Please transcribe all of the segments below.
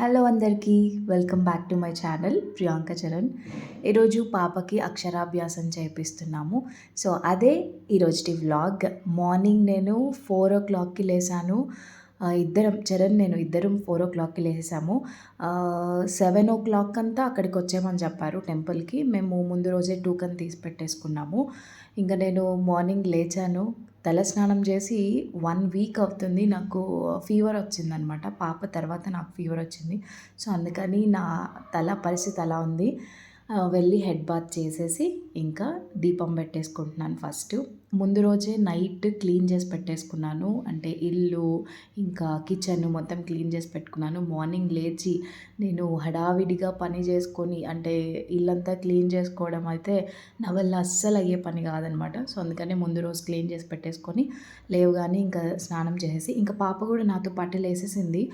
Hello అందరికీ welcome back to my channel Priyanka Charan ఈరోజు పాపకి అక్షరాభ్యాసం చేపిస్తున్నాము. సో అదే ఈరోజుటి వ్లాగ్ మార్నింగ్ నేను ఫోర్ ఓ క్లాక్కి లేసాను ఇద్దరం చరణ్ నేను ఇద్దరం ఫోర్ ఓ క్లాక్కి లేసాము. సెవెన్ ఓ క్లాక్ అంతా అక్కడికి వచ్చామని చెప్పారు టెంపుల్కి. మేము ముందు రోజే టూకన్ తీసి పెట్టేసుకున్నాము. ఇంకా నేను మార్నింగ్ లేచాను. తల స్నానం చేసి వన్ వీక్ అవుతుంది. నాకు ఫీవర్ వచ్చిందనమాట. పాప తర్వాత నాకు ఫీవర్ వచ్చింది. సో అందుకని నా తల పరిస్థితి అలా ఉంది. వెళ్ళి హెడ్ బాత్ చేసేసి ఇంకా దీపం పెట్టేసుకుంటున్నాను ఫస్ట్. ముందు రోజే నైట్ క్లీన్ చేసి పెట్టేసుకున్నాను. అంటే ఇల్లు ఇంకా కిచెన్ మొత్తం క్లీన్ చేసి పెట్టుకున్నాను. మార్నింగ్ లేచి నేను హడావిడిగా పని చేసుకొని అంటే ఇల్లంతా క్లీన్ చేసుకోవడం అయితే నా వల్ల అస్సలు అయ్యే పని కాదనమాట. సో అందుకనే ముందు రోజు క్లీన్ చేసి పెట్టేసుకొని లేవగానే ఇంకా స్నానం చేసేసి ఇంకా పాప కూడా నాతో పాటు వేసేసింది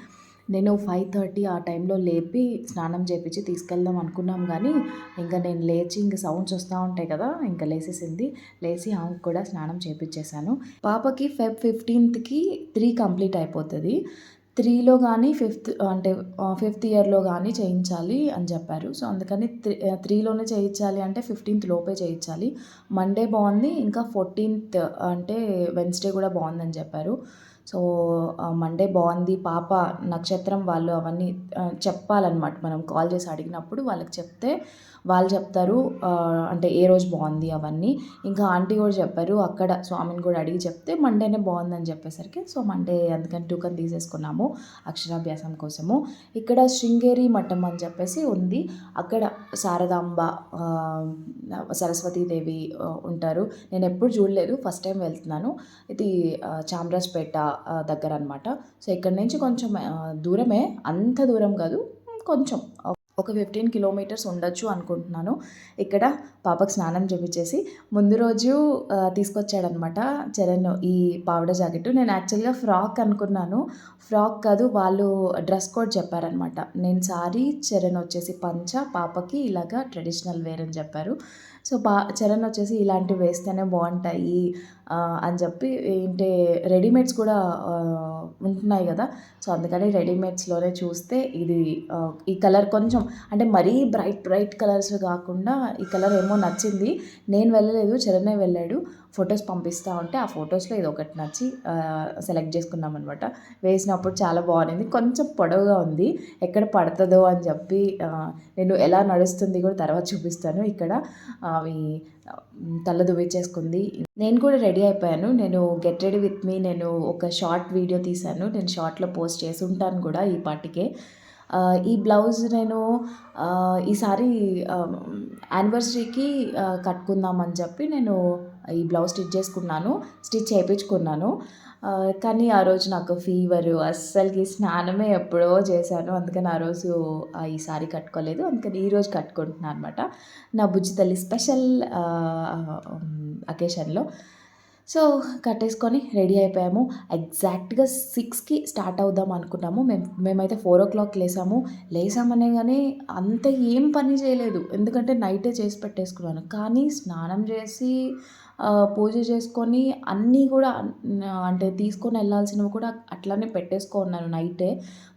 నేను ఫైవ్ థర్టీ ఆ టైంలో లేపి స్నానం చేపించి తీసుకెళ్దాం అనుకున్నాం కానీ ఇంకా నేను లేచి ఇంకా సౌండ్స్ వస్తూ ఉంటాయి కదా ఇంకా లేసేసింది. లేచి ఆమెకు కూడా స్నానం చేపించేశాను. పాపకి ఫెబ్ ఫిఫ్టీన్త్కి త్రీ కంప్లీట్ అయిపోతుంది. త్రీలో కానీ ఫిఫ్త్ అంటే ఫిఫ్త్ ఇయర్లో కానీ చేయించాలి అని చెప్పారు. సో అందుకని త్రీ త్రీలోనే చేయించాలి అంటే ఫిఫ్టీన్త్ లోపే చేయించాలి. మండే బాగుంది ఇంకా ఫోర్టీన్త్ అంటే వెన్స్డే కూడా బాగుందని చెప్పారు. సో మండే బాగుంది పాప నక్షత్రం వాళ్ళు అవన్నీ చెప్పాలన్నమాట. మనం కాల్ చేసి అడిగినప్పుడు వాళ్ళకి చెప్తే వాళ్ళు చెప్తారు అంటే ఏ రోజు బాగుంది అవన్నీ. ఇంకా ఆంటీ కూడా చెప్పారు అక్కడ స్వామిని కూడా అడిగి చెప్తే మండేనే బాగుందని చెప్పేసరికి సో మండే అందుకని టూకన్ తీసేసుకున్నాము అక్షరాభ్యాసం కోసము. ఇక్కడ శృంగేరి మఠం అని చెప్పేసి ఉంది. అక్కడ శారదాంబ సరస్వతీదేవి ఉంటారు. నేను ఎప్పుడు చూడలేదు ఫస్ట్ టైం వెళ్తున్నాను. ఇది చామరాజ్పేట దగ్గర అనమాట సో ఇక్కడ నుంచి కొంచెం దూరమే. అంత దూరం కాదు. కొంచెం. ఒక ఫిఫ్టీన్ కిలోమీటర్స్ ఉండొచ్చు అనుకుంటున్నాను. ఇక్కడ పాపకు స్నానం చేపించేసి ముందు రోజు తీసుకొచ్చాడనమాట చరణ్ ఈ పావడ జాకెట్ నేను యాక్చువల్గా ఫ్రాక్ అనుకున్నాను. ఫ్రాక్ కాదు వాళ్ళు డ్రెస్ కోడ్ చెప్పారనమాట నేను సారీ చరణ్ వచ్చేసి పంచ పాపకి ఇలాగా ట్రెడిషనల్ వేర్ అని చెప్పారు. సో పా చరణ్ వచ్చేసి ఇలాంటివి వేస్తేనే బాగుంటాయి. అని చెప్పి ఏంటి రెడీమేడ్స్ కూడా ఉంటున్నాయి కదా. సో అందుకని రెడీమేడ్స్లోనే చూస్తే ఇది ఈ కలర్ కొంచెం అంటే మరీ బ్రైట్ బ్రైట్ కలర్స్ కాకుండా ఈ కలర్ ఏమో నచ్చింది. నేను వెళ్ళలేదు చరణే వెళ్ళాడు ఫొటోస్ పంపిస్తూ ఉంటే ఆ ఫొటోస్లో ఇది ఒకటి నచ్చి సెలెక్ట్ చేసుకున్నాం అనమాట వేసినప్పుడు చాలా బాగుంది. కొంచెం పొడవుగా ఉంది. ఎక్కడ పడుతుందో అని చెప్పి నేను ఎలా నడుస్తుంది కూడా తర్వాత చూపిస్తాను. ఇక్కడ అవి తల దువ్విచ్చేసుకుంది నేను కూడా రెడీ అయిపోయాను. నేను గెట్ రెడీ విత్ మీ. నేను ఒక షార్ట్ వీడియో తీశాను. నేను షార్ట్లో పోస్ట్ చేసి ఉంటాను కూడా ఈ పాటికే. ఈ బ్లౌజ్ నేను ఈసారి యానివర్సరీకి కట్టుకుందామని చెప్పి నేను ఈ బ్లౌజ్ స్టిచ్ చేసుకున్నాను. స్టిచ్ చేయించుకున్నాను కానీ ఆ రోజు నాకు ఫీవర్ అస్సలకి స్నానమే ఎప్పుడో చేశాను. అందుకని ఆ రోజు ఈసారి ఈ సారీ కట్టుకోలేదు. అందుకని ఈరోజు కట్టుకుంటున్నాను అనమాట నా బుజ్జి తల్లి స్పెషల్ అకేషన్లో సో కట్టేసుకొని రెడీ అయిపోయాము. ఎగ్జాక్ట్గా సిక్స్కి స్టార్ట్ అవుదాం అనుకున్నాము. మేము మేమైతే ఫోర్ ఓ క్లాక్ లేసాము. లేసామనే కానీ అంత ఏం పని చేయలేదు. ఎందుకంటే నైటే చేసి పెట్టేసుకున్నాను. కానీ స్నానం చేసి పూజ చేసుకొని అన్నీ కూడా అంటే తీసుకొని వెళ్ళాల్సినవి కూడా అట్లానే పెట్టేసుకో పెట్టేసుకున్నాను నైటే.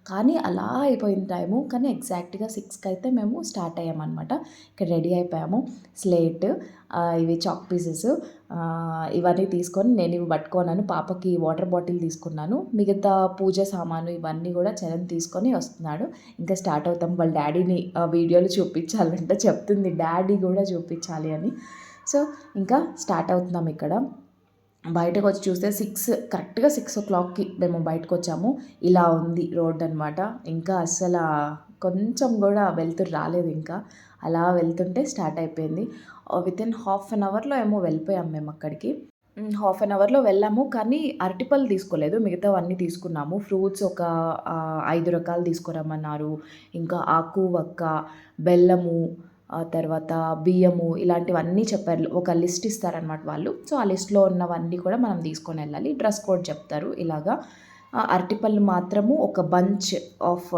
కానీ అలా అయిపోయింది టైము. కానీ ఎగ్జాక్ట్గా సిక్స్కి అయితే మేము స్టార్ట్ అయ్యామన్నమాట. ఇక్కడ రెడీ అయిపోయాము. స్లేట్ ఇవి చాక్ పీసెస్ ఇవన్నీ తీసుకొని నేను ఇవి పట్టుకున్నాను. పాపకి వాటర్ బాటిల్ తీసుకున్నాను. మిగతా పూజ సామాను ఇవన్నీ కూడా చరణ్ తీసుకొని వస్తున్నాడు. ఇంకా స్టార్ట్ అవుతాం. వాళ్ళ డాడీని వీడియోలు చూపించాలంటే చెప్తుంది. డాడీ కూడా చూపించాలి అని. సో ఇంకా స్టార్ట్ అవుతున్నాం ఇక్కడ. బయటకు వచ్చి చూస్తే సిక్స్ కరెక్ట్గా సిక్స్ ఓ క్లాక్కి మేము బయటకు వచ్చాము ఇలా ఉంది రోడ్ అనమాట ఇంకా అస్సలు కొంచెం కూడా వెళ్తురు రాలేదు ఇంకా. అలా వెళ్తుంటే స్టార్ట్ అయిపోయింది. విత్ ఇన్ హాఫ్ అన్ అవర్లో ఏమో వెళ్ళిపోయాం మేము అక్కడికి. హాఫ్ అన్ అవర్లో వెళ్ళాము కానీ అరటిపళ్ళు తీసుకోలేదు. మిగతావన్నీ తీసుకున్నాము. ఫ్రూట్స్ ఒక ఐదు రకాలు తీసుకురమ్మన్నారు. ఇంకా ఆకు వక్క బెల్లము ఆ తర్వాత బియ్యము ఇలాంటివన్నీ చెప్పారు. ఒక లిస్ట్ ఇస్తారనమాట వాళ్ళు. సో ఆ లిస్ట్లో ఉన్నవన్నీ కూడా మనం తీసుకొని వెళ్ళాలి. డ్రెస్ కోడ్ చెప్తారు ఇలాగా. అరటిపళ్ళు మాత్రము ఒక బంచ్ ఆఫ్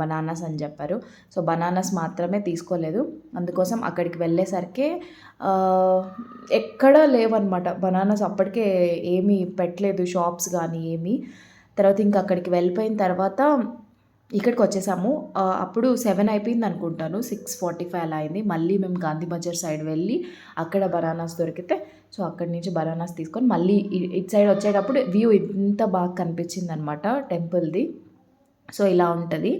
బనానాస్ అని చెప్పారు. సో బనానాస్ మాత్రమే తీసుకోలేదు. అందుకోసం అక్కడికి వెళ్ళేసరికి ఎక్కడా లేవన్నమాట. బనానాస్ అప్పటికే ఏమీ పెట్టలేదు. షాప్స్ కానీ ఏమీ. తర్వాత ఇంకా అక్కడికి వెళ్ళిపోయిన తర్వాత ఇక్కడికి వచ్చేసాము అప్పుడు సెవెన్ అయిపోయింది అనుకుంటాను సిక్స్ ఫార్టీ ఫైవ్ అలా అయింది. మళ్ళీ మేము గాంధీ బజార్ సైడ్ వెళ్ళి అక్కడ బనానాస్ దొరికితే సో అక్కడి నుంచి బనానాస్ తీసుకొని మళ్ళీ ఇటు సైడ్ వచ్చేటప్పుడు వ్యూ ఇంత బాగా కనిపించింది అనమాట టెంపుల్ది. సో ఇలా ఉంటుంది.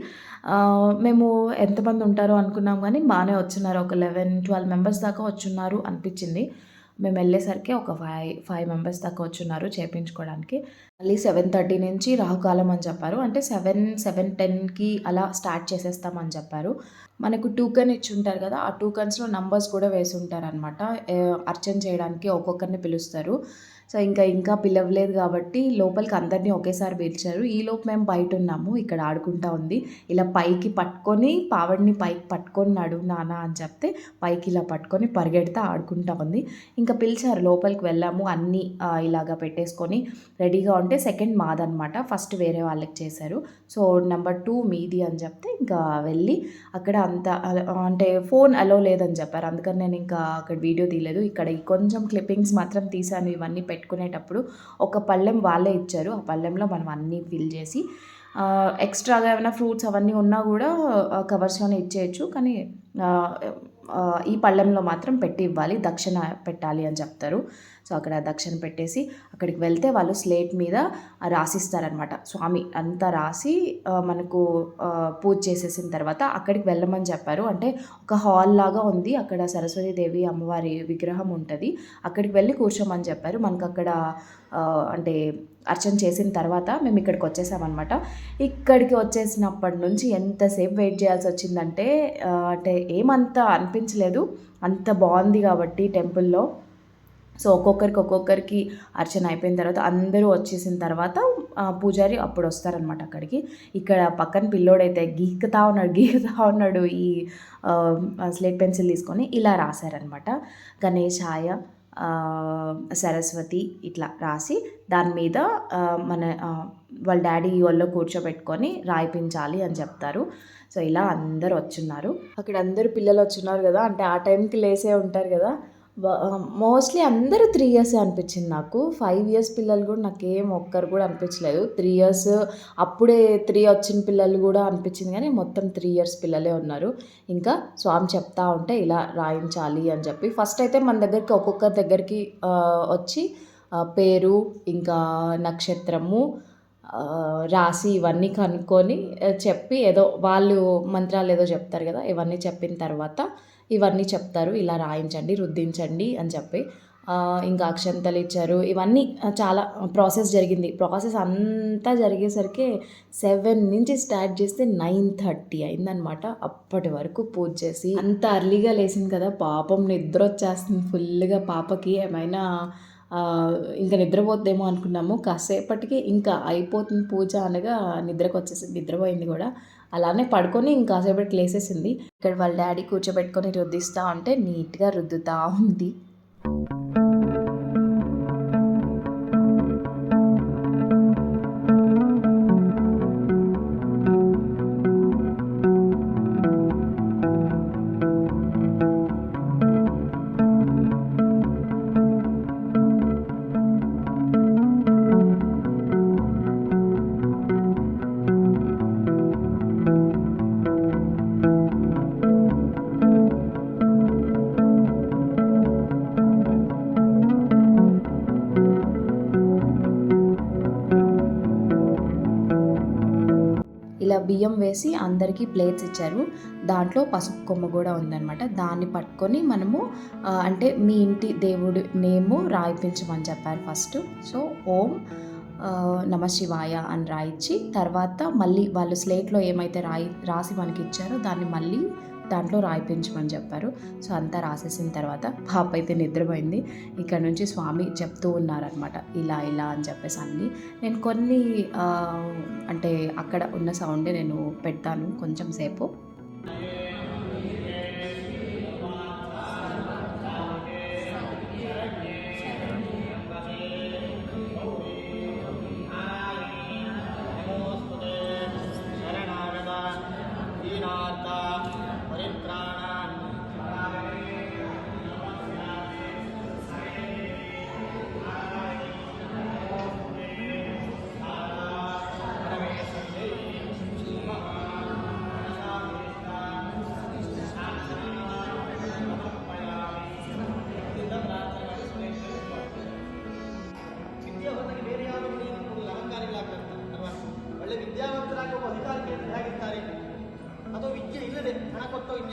మేము ఎంతమంది ఉంటారో అనుకున్నాం కానీ బాగానే వచ్చినారు ఒక లెవెన్ ట్వెల్వ్ మెంబర్స్ దాకా వచ్చున్నారు అనిపించింది. మేము వెళ్ళేసరికి ఒక ఫైవ్ ఫైవ్ మెంబర్స్ దాకా వచ్చున్నారు చేయించుకోవడానికి మళ్ళీ సెవెన్ థర్టీ నుంచి రాహుకాలం అని చెప్పారు. అంటే సెవెన్ సెవెన్ టెన్కి అలా స్టార్ట్ చేసేస్తామని చెప్పారు. మనకు టూకన్ ఇచ్చి ఉంటారు కదా ఆ టూకన్స్లో నంబర్స్ కూడా వేసి ఉంటారు అనమాట అర్చన చేయడానికి ఒక్కొక్కరిని పిలుస్తారు. సో ఇంకా ఇంకా పిలవలేదు కాబట్టి లోపలికి అందరినీ ఒకేసారి పిలిచారు. ఈలోపు మేము బయట ఉన్నాము ఇక్కడ ఆడుకుంటా ఉంది. ఇలా పైకి పట్టుకొని పావడిని పైకి పట్టుకొని నడు నాన్న అని చెప్తే పైకి ఇలా పట్టుకొని పరిగెడతా ఆడుకుంటా ఉంది. ఇంకా పిలిచారు లోపలికి వెళ్ళాము అన్నీ ఇలాగా పెట్టేసుకొని రెడీగా ఉంటే సెకండ్ మాదనమాట. ఫస్ట్ వేరే వాళ్ళకి చేశారు. సో నెంబర్ టూ మీది అని చెప్తే ఇంకా వెళ్ళి అక్కడ అంత అంటే ఫోన్ అలో లేదని చెప్పారు. అందుకని నేను ఇంకా అక్కడ వీడియో తీయలేదు. ఇక్కడ ఈ కొంచెం క్లిప్పింగ్స్ మాత్రం తీసాను ఇవన్నీ పెట్టుకునేటప్పుడు ఒక పళ్ళెం వాళ్ళే ఇచ్చారు. ఆ పళ్ళెంలో మనం అన్నీ ఫిల్ చేసి ఎక్స్ట్రాగా ఏమైనా ఫ్రూట్స్ అవన్నీ ఉన్నా కూడా కవర్స్లోనే ఇచ్చేయచ్చు. కానీ ఈ పళ్ళెంలో మాత్రం పెట్టి ఇవ్వాలి. దక్షిణ పెట్టాలి అని చెప్తారు. సో అక్కడ దక్షిణ పెట్టేసి అక్కడికి వెళ్తే వాళ్ళు స్లేట్ మీద రాసిస్తారనమాట స్వామి అంతా రాసి మనకు పూజ చేసేసిన తర్వాత అక్కడికి వెళ్ళమని చెప్పారు. అంటే ఒక హాల్ లాగా ఉంది. అక్కడ సరస్వతీదేవి అమ్మవారి విగ్రహం ఉంటుంది. అక్కడికి వెళ్ళి కూర్చోమని చెప్పారు. మనకు అక్కడ అంటే అర్చన చేసిన తర్వాత మేము ఇక్కడికి వచ్చేసామన్నమాట. ఇక్కడికి వచ్చేసినప్పటి నుంచి ఎంతసేపు వెయిట్ చేయాల్సి వచ్చిందంటే అంటే ఏమంత అనిపించలేదు. అంత బాగుంది కాబట్టి టెంపుల్లో. సో ఒక్కొక్కరికి ఒక్కొక్కరికి అర్చన అయిపోయిన తర్వాత అందరూ వచ్చేసిన తర్వాత పూజారి అప్పుడు వస్తారనమాట అక్కడికి. ఇక్కడ పక్కన పిల్లోడైతే గీకుతా ఉన్నాడు గీకుతా ఉన్నాడు ఈ స్లేట్ పెన్సిల్ తీసుకొని ఇలా రాశారనమాట గణేశాయ సరస్వతి ఇట్లా రాసి దాని మీద మన వాళ్ళ డాడీ వాళ్ళు కూర్చోబెట్టుకొని రాయిపించాలి అని చెప్తారు. సో ఇలా అందరు వచ్చున్నారు. అక్కడ అందరు పిల్లలు వచ్చున్నారు కదా అంటే ఆ టైంకి లేసే ఉంటారు కదా. మోస్ట్లీ అందరూ త్రీ ఇయర్స్ అనిపించింది నాకు. ఫైవ్ ఇయర్స్ పిల్లలు కూడా నాకేం ఒక్కరు కూడా అనిపించలేదు. త్రీ ఇయర్స్ అప్పుడే త్రీ వచ్చిన పిల్లలు కూడా అనిపించింది కానీ మొత్తం త్రీ ఇయర్స్ పిల్లలే ఉన్నారు. ఇంకా స్వామి చెప్తా ఉంటే ఇలా రాయించాలి అని చెప్పి. ఫస్ట్ అయితే మన దగ్గరికి ఒక్కొక్క దగ్గరికి వచ్చి పేరు ఇంకా నక్షత్రము రాసి ఇవన్నీ కనుక్కొని చెప్పి ఏదో వాళ్ళు మంత్రాలు ఏదో చెప్తారు కదా ఇవన్నీ చెప్పిన తర్వాత ఇవన్నీ చెప్తారు ఇలా రాయించండి రుద్దించండి అని చెప్పి. ఇంకా అక్షంతలు ఇచ్చారు ఇవన్నీ చాలా ప్రాసెస్ జరిగింది. ప్రాసెస్ అంతా జరిగేసరికి సెవెన్ నుంచి స్టార్ట్ చేస్తే నైన్ థర్టీ అయిందనమాట అప్పటి వరకు పూజ చేసి అంత అర్లీగా లేచింది కదా పాపం నిద్ర వచ్చేస్తుంది ఫుల్గా పాపకి ఏమైనా ఇంకా నిద్రపోద్దేమో అనుకున్నాము. కాసేపటికి ఇంకా అయిపోతుంది పూజ అనగా నిద్రకు వచ్చేసింది నిద్రపోయింది కూడా. అలానే పడుకొని ఇంకా లేసేసింది. ఇక్కడ వాళ్ళ డాడీ కూర్చోబెట్టుకొని రుద్దిస్తా ఉంటే నీట్గా రుద్దుతా ఉంది. బియ్యం వేసి అందరికీ ప్లేట్స్ ఇచ్చారు. దాంట్లో పసుపు కొమ్మ కూడా ఉందన్నమాట. దాన్ని పట్టుకొని మనము అంటే మీ ఇంటి దేవుడు నేము రాయిపించమని చెప్పారు ఫస్ట్. సో ఓం నమ శివాయ అని రాయించి తర్వాత మళ్ళీ వాళ్ళు స్లేట్లో ఏమైతే రాయి రాసి మనకి ఇచ్చారో దాన్ని మళ్ళీ దాంట్లో రాయిపించమని చెప్పారు. సో అంతా రాసేసిన తర్వాత పాప అయితే నిద్రపోయింది. ఇక్కడ నుంచి స్వామి చెప్తూ ఉన్నారనమాట ఇలా ఇలా అని చెప్పేసి అన్ని. నేను కొన్ని అంటే అక్కడ ఉన్న సౌండే నేను పెడతాను కొంచెం సేపు.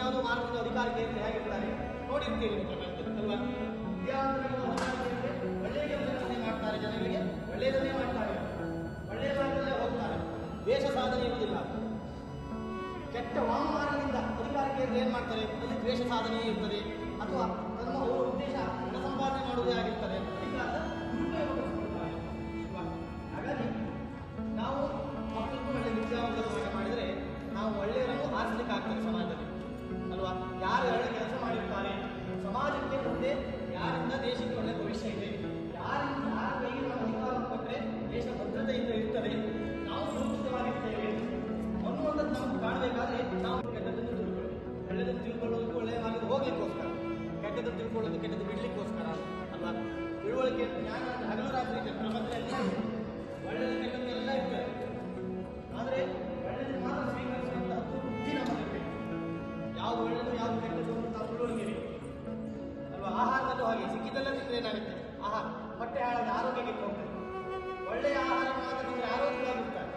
ಹೊಣೆಗಾರಿಕೆಯಿಂದ ಹೇಗಿರ್ತಾರೆ ನೋಡಿರ್ತೀರಿ. ಹೇಗಿರ್ತಾರೆ ನೋಡಿರ್ತೀವಿ ಅಲ್ವಾ ಒಳ್ಳೆಯ ಕೆಲಸಗಳನ್ನೇ ಮಾಡ್ತಾರೆ ಜನಗಳಿಗೆ. ಒಳ್ಳೆಯದನ್ನೇ ಮಾಡ್ತಾರೆ. ಒಳ್ಳೆಯ ಮಾರ್ಗದಲ್ಲೇ ಹೋಗ್ತಾರೆ. ದೇಶ ಸಾಧನೆ ಇರುವುದಿಲ್ಲ. ಕೆಟ್ಟ ವಾಮಮಾರ್ಗದಿಂದ ಅಧಿಕಾರಕ್ಕೆ ಏನು ಮಾಡ್ತಾರೆ? ಅಲ್ಲಿ ದ್ವೇಷ ಸಾಧನೆಯೇ ಇರ್ತದೆ. ಅಥವಾ ತನ್ನ ಉದ್ದೇಶ ಹಣ ಸಂಪಾದನೆ ಮಾಡುವುದೇ ಆಗಿರ್ತದೆ. ಅಧಿಕಾರದ ದುರುಪಯೋಗಪಡಿಸಿಕೊಳ್ಳುತ್ತಾರೆ ಕೆಟ್ಟದನ್ನು ತಿಳ್ಕೊಳ್ಳೋದು ಕೆಟ್ಟದ್ದು ಬಿಡ್ಲಿಕ್ಕೋಸ್ಕರ ಅಲ್ವಾ ತಿಳುವಳಿಕೆ ಜ್ಞಾನ ಹಗಲು ರಾತ್ರಿ ಇದೆ ಪ್ರಪಂಚದಲ್ಲಿ ಒಳ್ಳೆಯದು, ಕೆಟ್ಟದ್ದು ಎಲ್ಲ ಇರ್ತದೆ. ಆದರೆ ಒಳ್ಳೆಯದು ಮಾತ್ರ ಸ್ವೀಕರಿಸುವಂತಹ ಬುದ್ಧಿ ನಮಗೆ ಯಾವುದು ಒಳ್ಳೆಯದು, ಯಾವುದು ಕೆಟ್ಟದ್ದು ಅಂತ ತಿಳುವಳಿಕೆ ಅಲ್ವಾ? ಆಹಾರದಲ್ಲೂ ಹಾಗೆ, ಸಿಕ್ಕಿದ್ದೆಲ್ಲ ತಿಂದರೆ ಏನಾಗುತ್ತೆ? ಆಹಾರ. ಹೊಟ್ಟೆ ಹಾಳಾದ ಆರೋಗ್ಯಕ್ಕೆ ಹೋಗ್ತದೆ. ಒಳ್ಳೆಯ ಆಹಾರ ಮಾತ್ರ ತಿಂದರೆ ಆರೋಗ್ಯವಾಗಿರ್ತಾರೆ.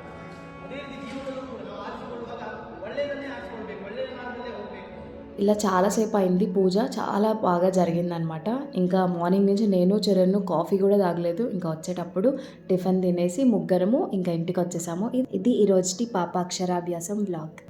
ಅದೇ ರೀತಿ ಜೀವನದಲ್ಲೂ ಕೂಡ ನಾವು ಆರಿಸಿಕೊಳ್ಳುವಾಗ ಒಳ್ಳೆಯದನ್ನೇ ಆರಿಸಿಕೊಳ್ಬೇಕು. ఇలా చాలాసేపు అయింది పూజ. చాలా బాగా జరిగిందనమాట ఇంకా మార్నింగ్ నుంచి నేను చరణ్ కాఫీ కూడా తాగలేదు. ఇంకా వచ్చేటప్పుడు టిఫిన్ తినేసి ముగ్గురము ఇంకా ఇంటికి వచ్చేసాము ఇది- ఇది ఈరోజుటి పాప అక్షరాభ్యాసం బ్లాగ్